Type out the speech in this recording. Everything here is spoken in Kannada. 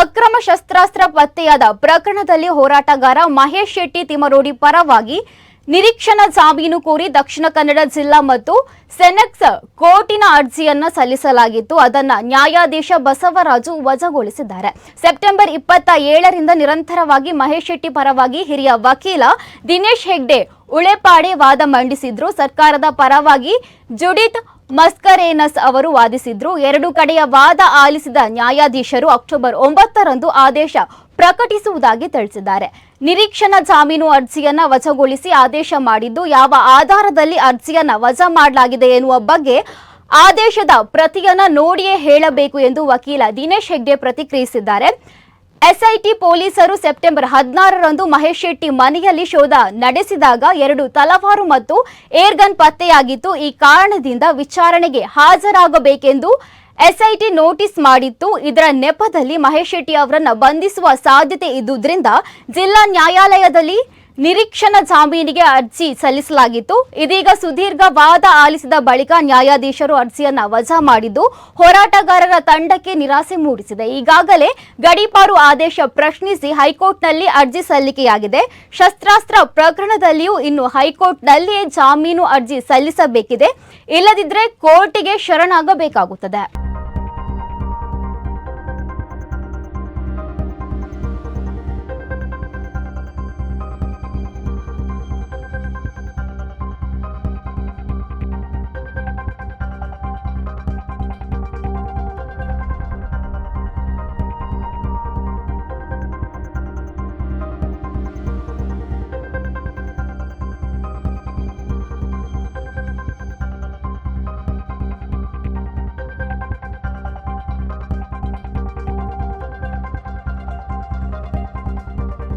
ಅಕ್ರಮ ಶಸ್ತ್ರಾಸ್ತ್ರ ಪತ್ತೆಯಾದ ಪ್ರಕರಣದಲ್ಲಿ ಹೋರಾಟಗಾರ ಮಹೇಶ್ ಶೆಟ್ಟಿ ತಿಮರೋಡಿ ಪರವಾಗಿ ನಿರೀಕ್ಷಣಾ ಜಾಮೀನು ಕೋರಿ ದಕ್ಷಿಣ ಕನ್ನಡ ಜಿಲ್ಲಾ ಮತ್ತು ಸೆನೆಕ್ಸ್ ಕೋರ್ಟಿನ ಅರ್ಜಿಯನ್ನು ಸಲ್ಲಿಸಲಾಗಿತ್ತು. ಅದನ್ನ ನ್ಯಾಯಾಧೀಶ ಬಸವರಾಜು ವಜಾಗೊಳಿಸಿದ್ದಾರೆ. ಸೆಪ್ಟೆಂಬರ್ ಇಪ್ಪತ್ತ ಏಳರಿಂದ ನಿರಂತರವಾಗಿ ಮಹೇಶ್ ಶೆಟ್ಟಿ ಪರವಾಗಿ ಹಿರಿಯ ವಕೀಲ ದಿನೇಶ್ ಹೆಗ್ಡೆ ಉಳೆಪಾಡೆ ವಾದ ಮಂಡಿಸಿದ್ರು. ಸರ್ಕಾರದ ಪರವಾಗಿ ಜುಡಿತ್ ಮಸ್ಕರೇನಸ್ ಅವರು ವಾದಿಸಿದ್ರು. ಎರಡು ಕಡೆಯ ವಾದ ಆಲಿಸಿದ ನ್ಯಾಯಾಧೀಶರು ಅಕ್ಟೋಬರ್ ಒಂಬತ್ತರಂದು ಆದೇಶ ಪ್ರಕಟಿಸುವುದಾಗಿ ತಿಳಿಸಿದ್ದಾರೆ. ನಿರೀಕ್ಷಣಾ ಜಾಮೀನು ಅರ್ಜಿಯನ್ನ ವಜಾಗೊಳಿಸಿ ಆದೇಶ ಮಾಡಿದ್ದು, ಯಾವ ಆಧಾರದಲ್ಲಿ ಅರ್ಜಿಯನ್ನ ವಜಾ ಮಾಡಲಾಗಿದೆ ಎನ್ನುವ ಬಗ್ಗೆ ಆದೇಶದ ಪ್ರತಿಯನ್ನ ನೋಡಿಯೇ ಹೇಳಬೇಕು ಎಂದು ವಕೀಲ ದಿನೇಶ್ ಹೆಗ್ಡೆ ಪ್ರತಿಕ್ರಿಯಿಸಿದ್ದಾರೆ. ಎಸ್ಐಟಿ ಪೊಲೀಸರು ಸೆಪ್ಟೆಂಬರ್ ಹದಿನಾರರಂದು ಮಹೇಶ್ ಶೆಟ್ಟಿ ಮನೆಯಲ್ಲಿ ಶೋಧ ನಡೆಸಿದಾಗ ಎರಡು ತಲವಾರು ಮತ್ತು ಏರ್ಗನ್ ಪತ್ತೆಯಾಗಿತ್ತು. ಈ ಕಾರಣದಿಂದ ವಿಚಾರಣೆಗೆ ಹಾಜರಾಗಬೇಕೆಂದು ಎಸ್ಐಟಿ ನೋಟಿಸ್ ಮಾಡಿತ್ತು. ಇದರ ನೆಪದಲ್ಲಿ ಮಹೇಶ್ ಶೆಟ್ಟಿ ಅವರನ್ನು ಬಂಧಿಸುವ ಸಾಧ್ಯತೆ ಇದ್ದುದರಿಂದ ಜಿಲ್ಲಾ ನ್ಯಾಯಾಲಯದಲ್ಲಿ ನಿರೀಕ್ಷಣಾ ಜಾಮೀನಿಗೆ ಅರ್ಜಿ ಸಲ್ಲಿಸಲಾಗಿತ್ತು. ಇದೀಗ ಸುದೀರ್ಘ ವಾದ ಆಲಿಸಿದ ಬಳಿಕ ನ್ಯಾಯಾಧೀಶರು ಅರ್ಜಿಯನ್ನ ವಜಾ ಮಾಡಿದ್ದು, ಹೋರಾಟಗಾರರ ತಂಡಕ್ಕೆ ನಿರಾಸೆ ಮೂಡಿಸಿದೆ. ಈಗಾಗಲೇ ಗಡೀಪಾರು ಆದೇಶ ಪ್ರಶ್ನಿಸಿ ಹೈಕೋರ್ಟ್ನಲ್ಲಿ ಅರ್ಜಿ ಸಲ್ಲಿಕೆಯಾಗಿದೆ. ಶಸ್ತ್ರಾಸ್ತ್ರ ಪ್ರಕರಣದಲ್ಲಿಯೂ ಇನ್ನು ಹೈಕೋರ್ಟ್ನಲ್ಲಿಯೇ ಜಾಮೀನು ಅರ್ಜಿ ಸಲ್ಲಿಸಬೇಕಿದೆ. ಇಲ್ಲದಿದ್ದರೆ ಕೋರ್ಟಿಗೆ ಶರಣಾಗಬೇಕಾಗುತ್ತದೆ.